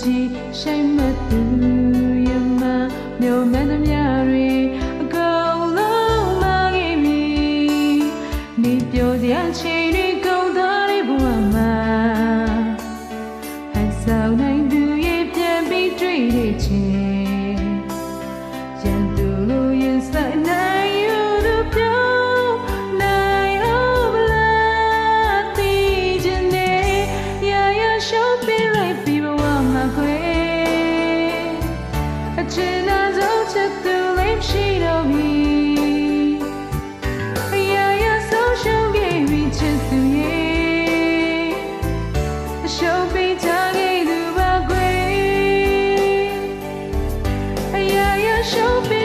ကြီးရှိမသူယမမြို့မန္တမရတွေအကုန်လုံးမကြီးမီနေပြောစရာချိန် show me.